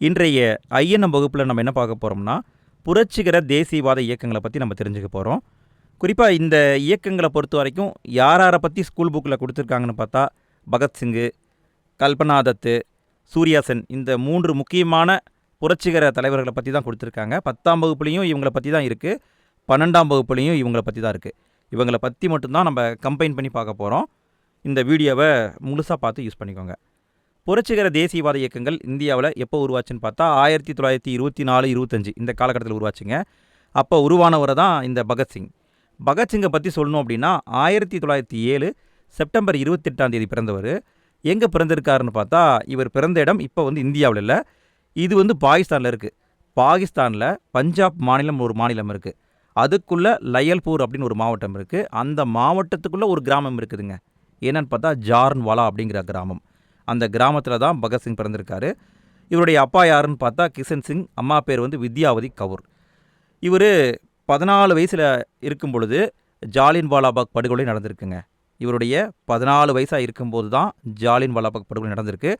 இன்றைய ஐஎன்எம் வகுப்பில் நம்ம என்ன பார்க்க போகிறோம்னா புரட்சிகர தேசியவாத இயக்கங்களை பற்றி நம்ம தெரிஞ்சுக்க போகிறோம் குறிப்பாக இந்த இயக்கங்களை பொறுத்த வரைக்கும் யார் யாரை பற்றி ஸ்கூல் புக்கில் கொடுத்துருக்காங்கன்னு பார்த்தா பகத்சிங்கு கல்பனாதத்து சூர்யாசன் இந்த மூன்று முக்கியமான புரட்சிகர தலைவர்களை பற்றி தான் கொடுத்துருக்காங்க. பத்தாம் வகுப்புலேயும் இவங்களை பற்றி தான் இருக்குது பன்னெண்டாம் வகுப்புலேயும் இவங்களை பற்றி தான் இருக்குது இவங்களை பற்றி மட்டும்தான் நம்ம கம்பைன் பண்ணி பார்க்க போகிறோம் இந்த வீடியோவை முழுசாக பார்த்து யூஸ் பண்ணிக்கோங்க. புரட்சிகர தேசியவாத இயக்கங்கள் இந்தியாவில் எப்போ உருவாச்சுன்னு பார்த்தா ஆயிரத்தி தொள்ளாயிரத்தி இருபத்தி நாலு இருபத்தஞ்சி இந்த காலகட்டத்தில் உருவாச்சுங்க. அப்போ உருவானவர் தான் இந்த பகத்சிங் பகத்சிங்கை பற்றி சொல்லணும் அப்படின்னா ஆயிரத்தி தொள்ளாயிரத்தி ஏழு செப்டம்பர் இருபத்தெட்டாம் தேதி பிறந்தவர். எங்கே பிறந்திருக்காருன்னு பார்த்தா இவர் பிறந்த இடம் இப்போ வந்து இந்தியாவில் இல்லை. இது வந்து பாகிஸ்தானில் இருக்குது பாகிஸ்தானில் பஞ்சாப் மாநிலம் ஒரு மாநிலம் இருக்குது அதுக்குள்ளே லயல்பூர் அப்படின்னு ஒரு மாவட்டம் இருக்குது அந்த மாவட்டத்துக்குள்ளே ஒரு கிராமம் இருக்குதுங்க. என்னன்னு பார்த்தா ஜார்ன்வாலா அப்படிங்கிற கிராமம். அந்த கிராமத்தில் தான் பகத்சிங் பிறந்திருக்காரு. இவருடைய அப்பா யாருன்னு பார்த்தா கிஷன் சிங் அம்மா பேர் வந்து வித்யாவதி கவுர். இவர் பதினாலு வயசில் இருக்கும் பொழுது ஜாலின் வாலாபாக் படுகொலை நடந்திருக்குங்க. இவருடைய பதினாலு வயசாக இருக்கும்போது தான் ஜாலின் வாலாபாக் படுகொலை நடந்திருக்கு.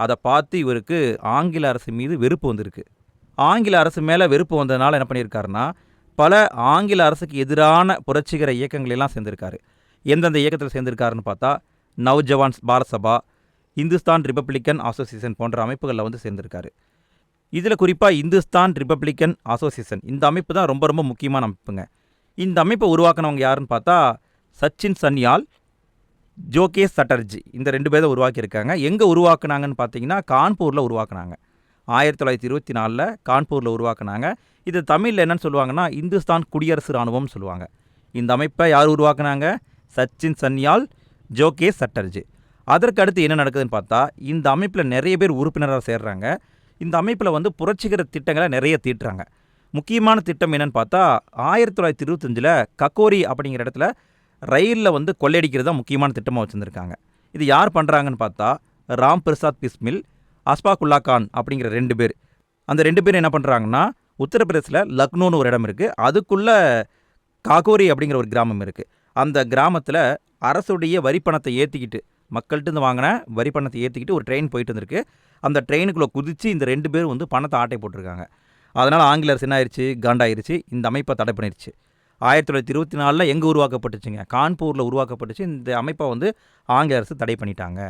அதை பார்த்து இவருக்கு ஆங்கில அரசு மீது வெறுப்பு வந்திருக்கு. ஆங்கில அரசு மேலே வெறுப்பு வந்ததுனால என்ன பண்ணியிருக்காருன்னா பல ஆங்கில அரசுக்கு எதிரான புரட்சிகர இயக்கங்களெல்லாம் சேர்ந்திருக்காரு. எந்தெந்த இயக்கத்தில் சேர்ந்திருக்காருன்னு பார்த்தா நவ்ஜவான்ஸ் பாரத் சபா இந்துஸ்தான் ரிப்பப்ளிக்கன் அசோசியேஷன் போன்ற அமைப்புகளில் வந்து சேர்ந்திருக்காரு. இதில் குறிப்பாக இந்துஸ்தான் ரிப்பப்ளிக்கன் அசோசியேஷன். இந்த அமைப்பு தான் ரொம்ப ரொம்ப முக்கியமான அமைப்புங்க. இந்த அமைப்பை உருவாக்குனவங்க யாருன்னு பார்த்தா சச்சின் சன்யால் ஜோகேஷ் சட்டர்ஜி. இந்த ரெண்டு பேரை உருவாக்கியிருக்காங்க. எங்கே உருவாக்குனாங்கன்னு பார்த்தீங்கன்னா கான்பூரில் உருவாக்குனாங்க. ஆயிரத்தி தொள்ளாயிரத்தி இருபத்தி நாலில் கான்பூரில் உருவாக்குனாங்க. இது தமிழில் என்னென்னு சொல்லுவாங்கன்னா இந்துஸ்தான் குடியரசு இராணுவம்னு சொல்லுவாங்க. இந்த அமைப்பை யார் உருவாக்குனாங்க? சச்சின் சன்யால் ஜோகேஷ் சட்டர்ஜி. அதற்கு அடுத்து என்ன நடக்குதுன்னு பார்த்தா இந்த அமைப்பில் நிறைய பேர் உறுப்பினராக சேர்றாங்க. இந்த அமைப்பில் வந்து புரட்சிகர திட்டங்களை நிறைய தீட்டுறாங்க. முக்கியமான திட்டம் என்னன்னு பார்த்தா ஆயிரத்தி தொள்ளாயிரத்தி இருபத்தஞ்சில் கக்கோரி அப்படிங்கிற இடத்துல ரயிலில் வந்து கொள்ளையடிக்கிறது தான் முக்கியமான திட்டமாக வச்சுருந்துருக்காங்க. இது யார் பண்ணுறாங்கன்னு பார்த்தா ராம் பிரசாத் பிஸ்மில் அஸ்பாகுல்லா கான் அப்படிங்கிற ரெண்டு பேர். அந்த ரெண்டு பேர் என்ன பண்ணுறாங்கன்னா உத்தரப்பிரதேசில் லக்னோன்னு ஒரு இடம் இருக்குது. அதுக்குள்ளே காகோரி அப்படிங்கிற ஒரு கிராமம் இருக்குது. அந்த கிராமத்தில் அரசுடைய வரி பணத்தை ஏற்றிக்கிட்டு மக்கள்கிட்ட இருந்து வாங்கின வரி பணத்தை ஏற்றிக்கிட்டு ஒரு ட்ரெயின் போயிட்டு வந்திருக்கு. அந்த ட்ரெயினுக்குள்ளே குதித்து இந்த ரெண்டு பேரும் வந்து பணத்தை ஆட்டை போட்டிருக்காங்க. அதனால் ஆங்கில அரசு என்ன ஆயிடுச்சு காண்டாயிருச்சு இந்த அமைப்பை தடை பண்ணிருச்சு. ஆயிரத்தி தொள்ளாயிரத்தி இருபத்தி நாலில் எங்கே உருவாக்கப்பட்டுச்சுங்க? கான்பூரில் உருவாக்கப்பட்டுச்சு இந்த அமைப்பை வந்து ஆங்கில அரசு தடை பண்ணிட்டாங்க.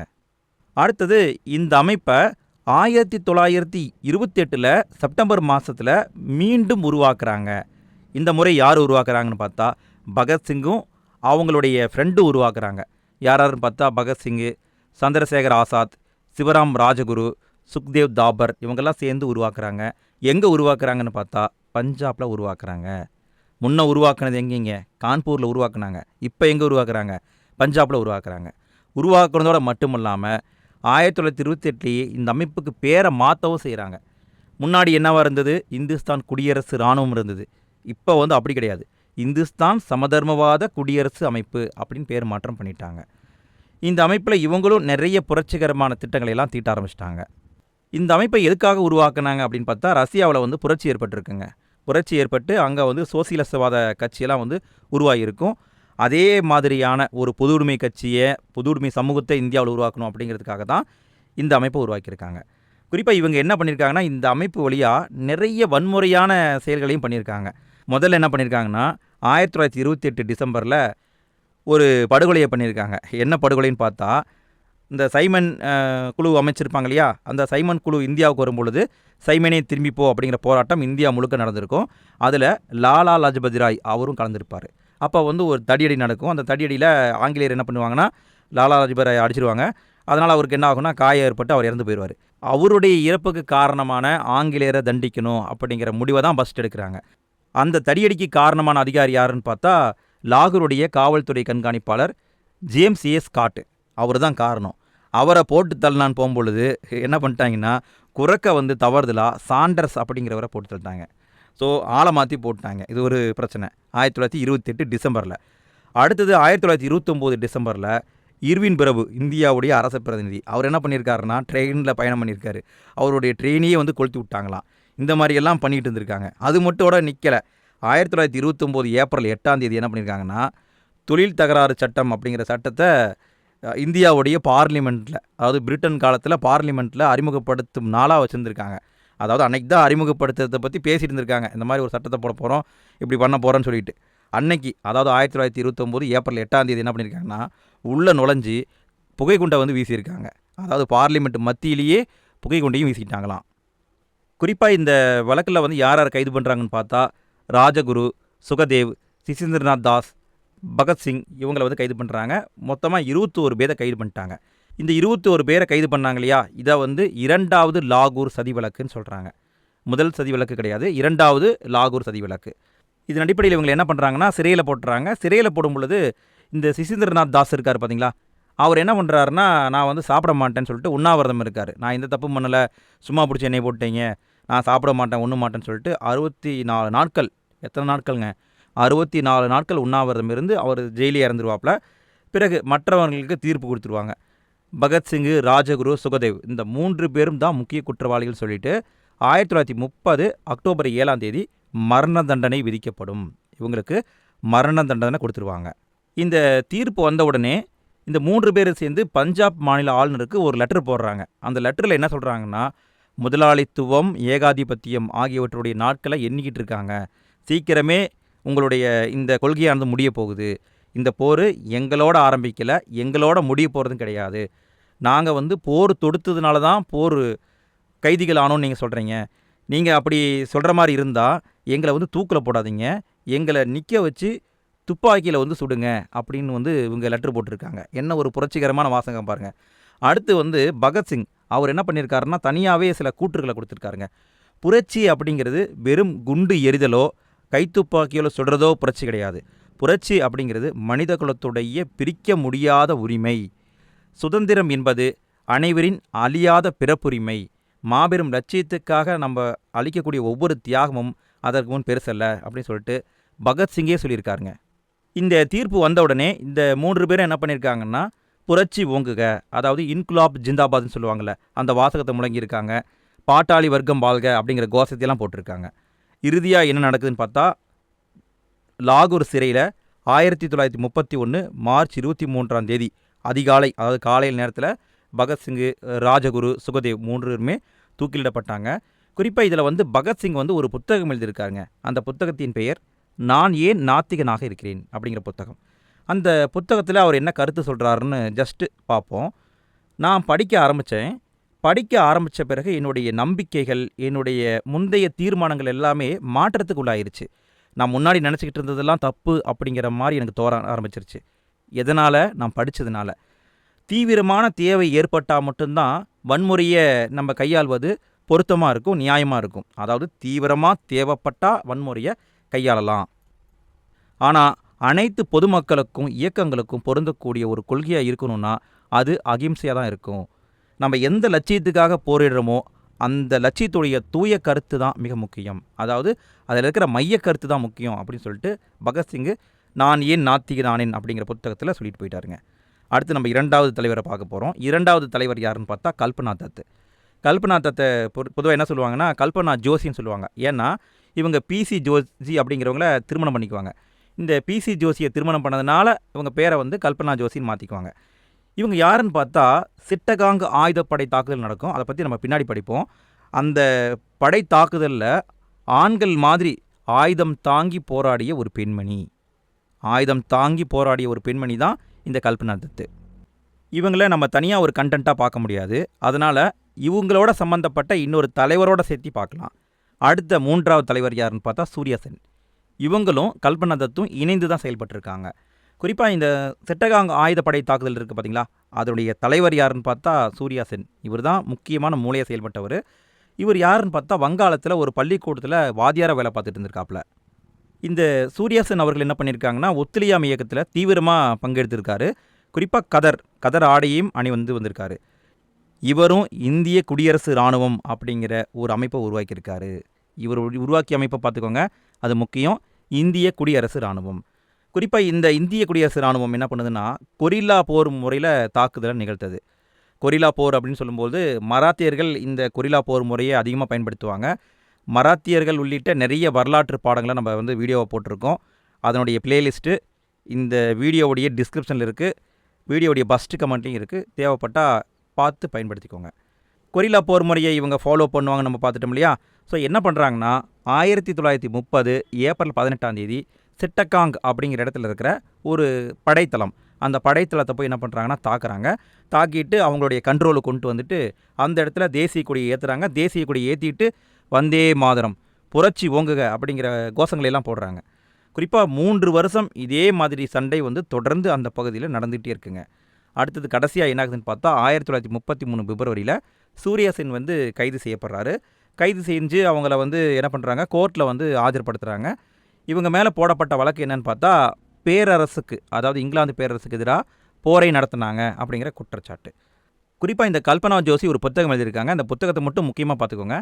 அடுத்தது இந்த அமைப்பை ஆயிரத்தி தொள்ளாயிரத்தி இருபத்தெட்டில் செப்டம்பர் மாதத்தில் மீண்டும் உருவாக்குறாங்க. இந்த முறை யார் உருவாக்குறாங்கன்னு பார்த்தா பகத்சிங்கும் அவங்களுடைய ஃப்ரெண்டும் உருவாக்குறாங்க. யாராருன்னு பார்த்தா பகத்சிங்கு சந்திரசேகர் ஆசாத் சிவராம் ராஜகுரு சுக்தேவ் தாபர் இவங்கெல்லாம் சேர்ந்து உருவாக்குறாங்க. எங்கே உருவாக்குறாங்கன்னு பார்த்தா பஞ்சாபில் உருவாக்குறாங்க. முன்ன உருவாக்குனது எங்கேங்க கான்பூரில் உருவாக்குனாங்க. இப்போ எங்கே உருவாக்குறாங்க? பஞ்சாபில் உருவாக்குறாங்க. உருவாக்குனதோட மட்டும் இல்லாமல் ஆயிரத்தி தொள்ளாயிரத்தி இருபத்தெட்டுலேயே இந்த அமைப்புக்கு பேரை மாற்றவும் செய்கிறாங்க முன்னாடி என்னவாக இருந்தது? இந்துஸ்தான் குடியரசு இராணுவம் இருந்தது. இப்போ வந்து அப்படி கிடையாது. இந்துஸ்தான் சமதர்மவாத குடியரசு அமைப்பு அப்படின்னு பேர் மாற்றம் பண்ணிட்டாங்க. இந்த அமைப்பில் இவங்களும் நிறைய புரட்சிகரமான திட்டங்களை எல்லாம் தீட்ட ஆரம்பிச்சிட்டாங்க. இந்த அமைப்பை எதுக்காக உருவாக்குனாங்க அப்படின்னு பார்த்தா ரஷ்யாவில் வந்து புரட்சி ஏற்பட்டிருக்குங்க. புரட்சி ஏற்பட்டு அங்கே வந்து சோசியலிசவாத கட்சியெல்லாம் வந்து உருவாகியிருக்கும். அதே மாதிரியான ஒரு பொது கட்சியை பொது சமூகத்தை இந்தியாவில் உருவாக்கணும் அப்படிங்கிறதுக்காக தான் இந்த அமைப்பை உருவாக்கியிருக்காங்க. குறிப்பாக இவங்க என்ன பண்ணியிருக்காங்கன்னா இந்த அமைப்பு வழியாக நிறைய வன்முறையான செயல்களையும் பண்ணியிருக்காங்க. முதல்ல என்ன பண்ணியிருக்காங்கன்னா ஆயிரத்தி தொள்ளாயிரத்தி இருபத்தி எட்டு டிசம்பரில் ஒரு படுகொலையை பண்ணியிருக்காங்க என்ன படுகொலைன்னு பார்த்தா இந்த சைமன் குழு அமைச்சிருப்பாங்க இல்லையா? அந்த சைமன் குழு இந்தியாவுக்கு வரும்பொழுது சைமனே திரும்பிப்போ அப்படிங்கிற போராட்டம் இந்தியா முழுக்க நடந்திருக்கும். அதில் லாலா லஜபதி ராய் அவரும் கலந்துருப்பார். அப்போ வந்து ஒரு தடியடி நடக்கும். அந்த தடியடியில் ஆங்கிலேயர் என்ன பண்ணுவாங்கன்னா லாலா லஜபதி ராய் அடிச்சிருவாங்க. அதனால் அவருக்கு என்ன ஆகும்னா காயம் ஏற்பட்டு அவர் இறந்து போயிடுவார். அவருடைய இறப்புக்கு காரணமான ஆங்கிலேயரை தண்டிக்கணும் அப்படிங்கிற முடிவை தான் ஃபஸ்ட் எடுக்கிறாங்க. அந்த தடியடிக்கு காரணமான அதிகாரி யாருன்னு பார்த்தா லாகூருடைய காவல்துறை கண்காணிப்பாளர் ஜேம்ஸ் ஏ. ஸ்காட்டு அவர் தான் காரணம். அவரை போட்டு தள்ளலான்னு போகும்பொழுது என்ன பண்ணிட்டாங்கன்னா குறக்க வந்து தவறுதலாக சாண்டர்ஸ் அப்படிங்கிறவரை போட்டு தள்ளிட்டாங்க. ஸோ ஆளை மாற்றி போட்டாங்க இது ஒரு பிரச்சனை. ஆயிரத்தி தொள்ளாயிரத்தி இருபத்தெட்டு டிசம்பரில். அடுத்தது ஆயிரத்தி தொள்ளாயிரத்தி இருபத்தொம்போது டிசம்பரில் இர்வின் பிரபு இந்தியாவுடைய அரச பிரதிநிதி அவர் என்ன பண்ணியிருக்காருன்னா ட்ரெயினில் பயணம் பண்ணியிருக்காரு. அவருடைய ட்ரெயினையே வந்து கொளுத்தி விட்டாங்களாம். இந்த மாதிரியெல்லாம் பண்ணிகிட்டு இருந்திருக்காங்க. அது மட்டும் நிற்கலை ஆயிரத்தி தொள்ளாயிரத்தி இருபத்தொம்போது ஏப்ரல் எட்டாம் தேதி என்ன பண்ணியிருக்காங்கன்னா தொழில் தகராறு சட்டம் அப்படிங்கிற சட்டத்தை இந்தியாவுடைய பார்லிமெண்ட்டில் அதாவது பிரிட்டன் காலத்தில் பார்லிமெண்ட்டில் அறிமுகப்படுத்தும் நாளாக வச்சுருந்துருக்காங்க. அதாவது அன்னைக்கு தான் அறிமுகப்படுத்துறதை பற்றி பேசிட்டு இருந்திருக்காங்க. இந்த மாதிரி ஒரு சட்டத்தை போட போகிறோம் இப்படி பண்ண போகிறோன்னு சொல்லிட்டு. அன்னைக்கு அதாவது ஆயிரத்தி தொள்ளாயிரத்தி இருபத்தொம்போது ஏப்ரல் எட்டாம் தேதி என்ன பண்ணியிருக்காங்கன்னா உள்ளே நுழைஞ்சி புகைக்குண்டை வந்து வீசியிருக்காங்க. அதாவது பார்லிமெண்ட் மத்தியிலேயே புகைக்குண்டையும் வீசிக்கிட்டாங்களாம். குறிப்பாக இந்த வழக்கில் வந்து யார் யார் கைது பண்ணுறாங்கன்னு பார்த்தா ராஜகுரு சுகதேவ் சிசேந்திரநாத் தாஸ் பகத்சிங் இவங்களை வந்து கைது பண்ணுறாங்க மொத்தமாக இருபத்தோரு பேரை கைது பண்ணிட்டாங்க. இந்த இருபத்தோரு பேரை கைது பண்ணாங்க இல்லையா? இதை வந்து இரண்டாவது லாகூர் சதி வழக்குன்னு சொல்கிறாங்க முதல் சதி வழக்கு கிடையாது. இரண்டாவது லாகூர் சதி வழக்கு. இதன் அடிப்படையில் இவங்க என்ன பண்ணுறாங்கன்னா சிறையில் போட்டுறாங்க. சிறையில் போடும் பொழுது இந்த சிசேந்திரநாத் தாஸ் இருக்கார் பார்த்தீங்களா அவர் என்ன பண்ணுறாருன்னா நான் வந்து சாப்பிட மாட்டேன்னு சொல்லிட்டு உண்ணாவிரதம் இருக்கார். நான் எந்த தப்பும் பண்ணலை. சும்மா பிடிச்சி என்னை போட்டீங்க நான் சாப்பிட மாட்டேன் ஒன்று மாட்டேன்னு சொல்லிட்டு அறுபத்தி நாலு நாட்கள் எத்தனை நாட்கள்ங்க? அறுபத்தி நாலு நாட்கள் உண்ணாவிரதம் இருந்து அவர் ஜெயிலே இறந்துருவாப்புல. பிறகு மற்றவர்களுக்கு தீர்ப்பு கொடுத்துருவாங்க. பகத்சிங்கு ராஜகுரு சுகதேவ் இந்த மூன்று பேரும் தான் முக்கிய குற்றவாளிகள் சொல்லிட்டு ஆயிரத்தி தொள்ளாயிரத்தி முப்பது அக்டோபர் ஏழாம் தேதி மரண தண்டனை விதிக்கப்படும். இவங்களுக்கு மரண தண்டனை கொடுத்துருவாங்க. இந்த தீர்ப்பு வந்த உடனே இந்த மூன்று பேரும் சேர்ந்து பஞ்சாப் மாநில ஆளுநருக்கு ஒரு லெட்டர் போடுறாங்க. அந்த லெட்டரில் என்ன சொல்கிறாங்கன்னா முதலாளித்துவம் ஏகாதிபத்தியம் ஆகியவற்றுடைய நாட்களை எண்ணிக்கிட்டு இருக்காங்க. சீக்கிரமே உங்களுடைய இந்த கொள்கையானது முடிய போகுது. இந்த போர் எங்களோட ஆரம்பிக்கலை எங்களோட முடிய போகிறதும் கிடையாது. நாங்கள் வந்து போர் தொடுத்ததுனால தான் போர் கைதிகள் ஆனோன்னு நீங்கள் சொல்கிறீங்க நீங்கள் அப்படி சொல்கிற மாதிரி இருந்தால் எங்களை வந்து தூக்கில் போடாதீங்க. எங்களை நிற்க வச்சு துப்பாக்கியில் வந்து சுடுங்க அப்படின்னு வந்து இவங்க லெட்ரு போட்டிருக்காங்க. என்ன ஒரு புரட்சிகரமான வாசகம் பாருங்கள் அடுத்து வந்து பகத்சிங். அவர் என்ன பண்ணியிருக்காருன்னா தனியாகவே சில கூற்றுகளை கொடுத்துருக்காருங்க. புரட்சி அப்படிங்கிறது வெறும் குண்டு எரிதலோ கைத்துப்பாக்கியாலோ சுடுறதோ புரட்சி கிடையாது. புரட்சி அப்படிங்கிறது மனித குலத்துடைய பிரிக்க முடியாத உரிமை. சுதந்திரம் என்பது அனைவரின் அழியாத பிறப்புரிமை. மாபெரும் லட்சியத்துக்காக நம்ம அளிக்கக்கூடிய ஒவ்வொரு தியாகமும் அதற்கு முன் பெருசல்ல அப்படின்னு சொல்லிட்டு பகத்சிங்கே சொல்லியிருக்காருங்க. இந்த தீர்ப்பு வந்த உடனே இந்த மூன்று பேரும் என்ன பண்ணியிருக்காங்கன்னா புரட்சி ஓங்குக. அதாவது இன்குலாப் ஜிந்தாபாத்னு சொல்லுவாங்கள்ல அந்த வாசகத்தை முழங்கியிருக்காங்க. பாட்டாளி வர்க்கம் வாழ்க அப்படிங்கிற கோஷத்தையெல்லாம் போட்டிருக்காங்க. இறுதியாக என்ன நடக்குதுன்னு பார்த்தா லாகூர் சிறையில் ஆயிரத்தி தொள்ளாயிரத்தி முப்பத்தி ஒன்று மார்ச் இருபத்தி மூன்றாம் தேதி அதிகாலை அதாவது காலையில் நேரத்தில் பகத்சிங்கு ராஜகுரு சுகதேவ் மூன்றுமே தூக்கிலிடப்பட்டாங்க. குறிப்பாக இதில் வந்து பகத்சிங் வந்து ஒரு புத்தகம் எழுதியிருக்காருங்க. அந்த புத்தகத்தின் பெயர் நான் ஏன் நாத்திகனாக இருக்கிறேன் அப்படிங்கிற புத்தகம். அந்த புத்தகத்தில் அவர் என்ன கருத்து சொல்கிறாருன்னு ஜஸ்ட்டு பார்ப்போம். நான் படிக்க ஆரம்பித்தேன் படிக்க ஆரம்பித்த பிறகு என்னுடைய நம்பிக்கைகள் என்னுடைய முந்தைய தீர்மானங்கள் எல்லாமே மாற்றத்துக்கு உள்ளாயிருச்சு நான் முன்னாடி நினச்சிக்கிட்டு இருந்ததெல்லாம் தப்பு அப்படிங்கிற மாதிரி எனக்கு தோற ஆரம்பிச்சிருச்சு. எதனால்? நான் படித்ததுனால தீவிரமான தேவை ஏற்பட்டால் மட்டும்தான் வன்முறையை நம்ம கையாள்வது பொருத்தமாக இருக்கும் நியாயமாக இருக்கும். அதாவது தீவிரமாக தேவைப்பட்டால் வன்முறையை கையாளலாம். ஆனால் அனைத்து பொதுமக்களுக்கும் இயக்கங்களுக்கும் பொருந்தக்கூடிய ஒரு கொள்கையாக இருக்கணும்னா அது அகிம்சையாக தான் இருக்கும். நம்ம எந்த லட்சியத்துக்காக போரிடுறோமோ அந்த லட்சியத்துடைய தூய கருத்து தான் மிக முக்கியம். அதாவது அதில் இருக்கிற மைய கருத்து தான் முக்கியம் அப்படின்னு சொல்லிட்டு பகத்சிங்கு நான் ஏன் நாத்திகனானேன் அப்படிங்கிற புத்தகத்தில் சொல்லிட்டு போயிட்டாருங்க. அடுத்து நம்ம இரண்டாவது தலைவரை பார்க்க போகிறோம் இரண்டாவது தலைவர் யாருன்னு பார்த்தா கல்பனா தத். கல்பனா தத்தை பொதுவாக என்ன சொல்லுவாங்கன்னா கல்பனா ஜோசின்னு சொல்லுவாங்க. ஏன்னா இவங்க பிசி ஜோசி அப்படிங்கிறவங்கள திருமணம் பண்ணிக்குவாங்க. இந்த பிசி ஜோசியை திருமணம் பண்ணதுனால இவங்க பேரை வந்து கல்பனா ஜோசின்னு மாற்றிக்குவாங்க இவங்க யாருன்னு பார்த்தா சிட்டகாங் ஆயுதப்படை தாக்குதல் நடக்கும். அதை பற்றி நம்ம பின்னாடி படிப்போம். அந்த படை தாக்குதலில் ஆண்கள் மாதிரி ஆயுதம் தாங்கி போராடிய ஒரு பெண்மணி. ஆயுதம் தாங்கி போராடிய ஒரு பெண்மணி தான் இந்த கல்பனா தத்து. இவங்கள நம்ம தனியாக ஒரு கண்டென்ட்டாக பார்க்க முடியாது. அதனால் இவங்களோட சம்மந்தப்பட்ட இன்னொரு தலைவரோட சேர்த்து பார்க்கலாம். அடுத்த மூன்றாவது தலைவர் யாருன்னு பார்த்தா சூர்யாசென் இவங்களும் கல்பனா தத்தும் இணைந்து தான் செயல்பட்டிருக்காங்க. குறிப்பாக இந்த செட்டகாங் ஆயுதப்படை தாக்குதல் இருக்குது பார்த்தீங்களா அதனுடைய தலைவர் யாருன்னு பார்த்தா சூர்யா சென். இவர் தான் முக்கியமான மூளையை செயல்பட்டவர். இவர் யாருன்னு பார்த்தா வங்காளத்தில் ஒரு பள்ளிக்கூடத்தில் வாத்தியார வேலை பார்த்துட்டு இருந்திருக்காப்புல. இந்த சூர்யா சென் அவர்கள் என்ன பண்ணியிருக்காங்கன்னா ஒத்துழையாமை இயக்கத்தில் தீவிரமாக பங்கெடுத்திருக்காரு. குறிப்பாக கதர் கதர் ஆடையும் அணி வந்து வந்திருக்காரு. இவரும் இந்திய குடியரசு இராணுவம் அப்படிங்கிற ஒரு அமைப்பை உருவாக்கியிருக்காரு. இவர் உருவாக்கிய அமைப்பை பார்த்துக்கோங்க. அது முக்கியம். இந்திய குடியரசு இராணுவம். குறிப்பாக இந்த இந்திய குடியரசு இராணுவம் என்ன பண்ணுதுன்னா கொரில்லா போர் முறையில் தாக்குதலை நிகழ்த்தது. கொரில்லா போர் அப்படின்னு சொல்லும்போது மராத்தியர்கள் இந்த கொரில்லா போர் முறையை அதிகமாக பயன்படுத்துவாங்க. மராத்தியர்கள் உள்ளிட்ட நிறைய வரலாற்று பாடங்களை நம்ம வந்து வீடியோவை போட்டிருக்கோம். அதனுடைய பிளேலிஸ்ட்டு இந்த வீடியோவுடைய டிஸ்கிரிப்ஷனில் இருக்குது வீடியோவுடைய ஃபஸ்ட்டு கமெண்ட்லையும் இருக்குது தேவைப்பட்டால் பார்த்து பயன்படுத்திக்கோங்க. கொரில்லா போர் முறையை இவங்க ஃபாலோ பண்ணுவாங்க நம்ம பார்த்துட்டோம் இல்லையா? ஸோ என்ன பண்ணுறாங்கன்னா ஆயிரத்தி தொள்ளாயிரத்தி முப்பது ஏப்ரல் பதினெட்டாம் தேதி சிட்டகாங் அப்படிங்கிற இடத்துல இருக்கிற ஒரு படைத்தளம். அந்த படைத்தளத்தை போய் என்ன பண்ணுறாங்கன்னா தாக்குறாங்க. தாக்கிட்டு அவங்களுடைய கண்ட்ரோலுக்கு கொண்டு வந்துட்டு அந்த இடத்துல தேசிய கொடியை ஏற்றுறாங்க தேசிய கொடியை ஏற்றிட்டு வந்தே மாதரம் புரட்சி ஓங்குக அப்படிங்கிற கோஷங்களை எல்லாம் போடுறாங்க. குறிப்பாக மூன்று வருஷம் இதே மாதிரி சண்டை வந்து தொடர்ந்து அந்த பகுதியில் நடந்துகிட்டே இருக்குங்க. அடுத்தது கடைசியாக என்ன ஆகுதுன்னு பார்த்தா ஆயிரத்தி தொள்ளாயிரத்தி முப்பத்தி மூணு பிப்ரவரியில் சூர்யா சென் வந்து கைது செய்யப்படுறாரு. கைது செஞ்சு அவங்கள வந்து என்ன பண்ணுறாங்க கோர்ட்டில் வந்து ஆஜர்படுத்துகிறாங்க இவங்க மேலே போடப்பட்ட வழக்கு என்னன்னு பார்த்தா பேரரசுக்கு அதாவது இங்கிலாந்து பேரரசுக்கு எதிராக போரை நடத்தினாங்க அப்படிங்கிற குற்றச்சாட்டு. குறிப்பாக இந்த கல்பனா ஜோஷி ஒரு புத்தகம் எழுதியிருக்காங்க. அந்த புத்தகத்தை மட்டும் முக்கியமாக பார்த்துக்கோங்க.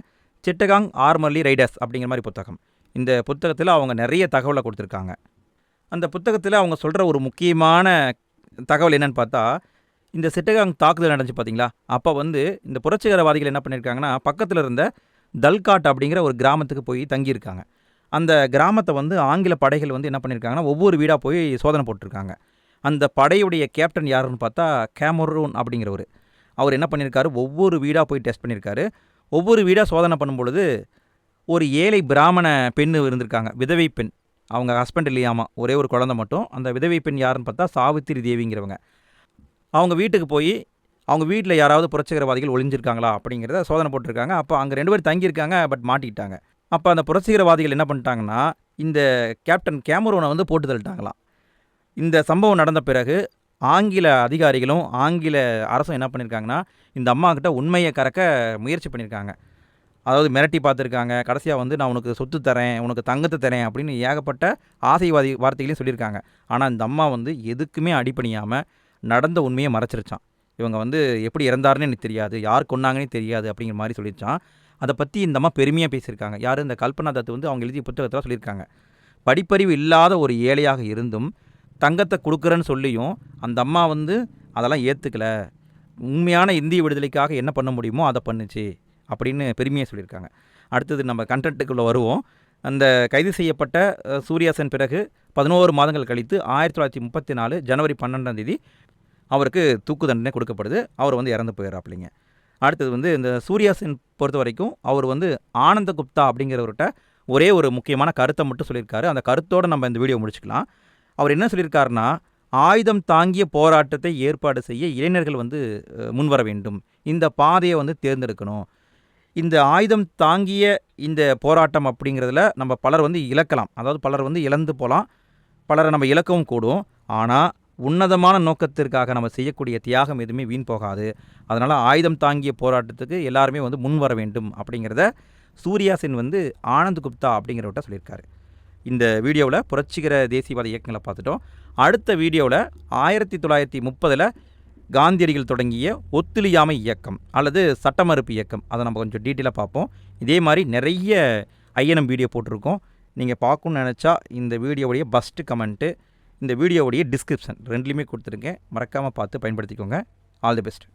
சிட்டகாங் ஆர்மர்லி ரைடர்ஸ் அப்படிங்கிற மாதிரி புத்தகம். இந்த புத்தகத்தில் அவங்க நிறைய தகவலை கொடுத்துருக்காங்க. அந்த புத்தகத்தில் அவங்க சொல்கிற ஒரு முக்கியமான தகவல் என்னென்னு பார்த்தா இந்த சிட்டகாங் தாக்குதல் நடந்துச்சு பார்த்தீங்களா? அப்போ வந்து இந்த புரட்சிகரவாதிகள் என்ன பண்ணியிருக்காங்கன்னா பக்கத்தில் இருந்த தல்காட் அப்படிங்கிற ஒரு கிராமத்துக்கு போய் தங்கியிருக்காங்க. அந்த கிராமத்தை வந்து ஆங்கில படைகள் வந்து என்ன பண்ணியிருக்காங்கன்னா ஒவ்வொரு வீடாக போய் சோதனை போட்டிருக்காங்க. அந்த படையுடைய கேப்டன் யாருன்னு பார்த்தா கேமரூன் அப்படிங்கிறவர். அவர் என்ன பண்ணியிருக்காரு? ஒவ்வொரு வீடாக போய் டெஸ்ட் பண்ணியிருக்காரு. ஒவ்வொரு வீடாக சோதனை பண்ணும்பொழுது ஒரு ஏழை பிராமண பெண் இருந்திருக்காங்க. விதவை பெண். அவங்க ஹஸ்பண்ட் இல்லையாமா? ஒரே ஒரு குழந்தை மட்டும். அந்த விதவை பெண் யாருன்னு பார்த்தா சாவித்திரி தேவிங்கிறவங்க. அவங்க வீட்டுக்கு போய் அவங்க வீட்டில் யாராவது புரட்சிகரவாதிகள் ஒளிஞ்சிருக்காங்களா அப்படிங்கிறத சோதனை போட்டிருக்காங்க. அப்போ அங்கே ரெண்டு பேர் தங்கியிருக்காங்க பட் மாட்டிக்கிட்டாங்க. அப்போ அந்த புரட்சிகரவாதிகள் என்ன பண்ணிட்டாங்கன்னா இந்த கேப்டன் கேமரோனை வந்து போட்டு தள்ளிட்டாங்களாம். இந்த சம்பவம் நடந்த பிறகு ஆங்கில அதிகாரிகளும் ஆங்கில அரசும் என்ன பண்ணியிருக்காங்கன்னா இந்த அம்மா கிட்ட உண்மையை கறக்க முயற்சி பண்ணியிருக்காங்க அதாவது மிரட்டி பார்த்துருக்காங்க கடைசியாக வந்து நான் உனக்கு சொத்து தரேன் உனக்கு தங்கத்தை தரேன் அப்படின்னு ஏகப்பட்ட ஆசைவாதி வார்த்தைகளையும் சொல்லியிருக்காங்க. ஆனால் இந்த அம்மா வந்து எதுக்குமே அடிப்பணியாமல் நடந்த உண்மையை மறைச்சிருச்சான் இவங்க வந்து எப்படி இறந்தாருன்னு எனக்கு தெரியாது யார் கொன்னாங்கன்னே தெரியாது அப்படிங்கிற மாதிரி சொல்லியிருச்சான் அதை பற்றி இந்த அம்மா பெருமையாக பேசியிருக்காங்க. யார்? இந்த கல்பனா தத்து வந்து அவங்க எழுதிய புத்தகத்தில் சொல்லியிருக்காங்க. படிப்பறிவு இல்லாத ஒரு ஏழையாக இருந்தும் தங்கத்தை கொடுக்குறேன்னு சொல்லியும் அந்த அம்மா வந்து அதெல்லாம் ஏற்றுக்கல உண்மையான இந்திய விடுதலைக்காக என்ன பண்ண முடியுமோ அதை பண்ணுச்சு அப்படின்னு பெருமையாக சொல்லியிருக்காங்க. அடுத்தது நம்ம கண்டென்ட்டுக்குள்ளே வருவோம். அந்த கைது செய்யப்பட்ட சூர்யாசன் பிறகு பதினோரு மாதங்கள் கழித்து ஆயிரத்தி தொள்ளாயிரத்தி முப்பத்தி நாலு ஜனவரி பன்னெண்டாம் தேதி அவருக்கு தூக்கு தண்டனை கொடுக்கப்படுது. அவர் வந்து இறந்து போயிடறாப்பிள்ளைங்க அடுத்தது வந்து இந்த சூர்யா சென் பொறுத்த வரைக்கும் அவர் வந்து ஆனந்த குப்தா அப்படிங்கிறவர்கிட்ட ஒரே ஒரு முக்கியமான கருத்தை மட்டும் சொல்லியிருக்காரு. அந்த கருத்தோடு நம்ம இந்த வீடியோ முடிச்சுக்கலாம். அவர் என்ன சொல்லியிருக்காருன்னா ஆயுதம் தாங்கிய போராட்டத்தை ஏற்பாடு செய்ய இளைஞர்கள் வந்து முன்வர வேண்டும். இந்த பாதையை வந்து தேர்ந்தெடுக்கணும். இந்த ஆயுதம் தாங்கிய இந்த போராட்டம் அப்படிங்கிறதுல நம்ம பலர் வந்து இழக்கலாம். அதாவது பலர் வந்து இழந்து போகலாம். பலரை நம்ம இழக்கவும் கூடும். ஆனால் உன்னதமான நோக்கத்திற்காக நம்ம செய்யக்கூடிய தியாகம் எதுவுமே வீண் போகாது. அதனால் ஆயுதம் தாங்கிய போராட்டத்துக்கு எல்லாருமே வந்து முன் வர வேண்டும் அப்படிங்கிறத சூர்யா சென் வந்து ஆனந்த் குப்தா அப்படிங்கிறவர்கிட்ட சொல்லியிருக்காரு. இந்த வீடியோவில் புரட்சிகர தேசியவாத இயக்கங்களை பார்த்துட்டோம். அடுத்த வீடியோவில் ஆயிரத்தி தொள்ளாயிரத்தி முப்பதில் காந்தியடிகள் தொடங்கிய ஒத்துழையாமை இயக்கம் அல்லது சட்ட மறுப்பு இயக்கம். அதை நம்ம கொஞ்சம் டீட்டெயிலாக பார்ப்போம். இதே மாதிரி நிறைய ஐஎன்எம் வீடியோ போட்டிருக்கோம். நீங்கள் பார்க்கணுன்னு நினச்சா இந்த வீடியோவுடைய பஸ்ட்டு கமெண்ட்டு இந்த வீடியோவுடைய டிஸ்கிரிப்ஷன் ரெண்டுலேயுமே கொடுத்துருங்க. மறக்காமல் பார்த்து பயன்படுத்திக்கோங்க. All the best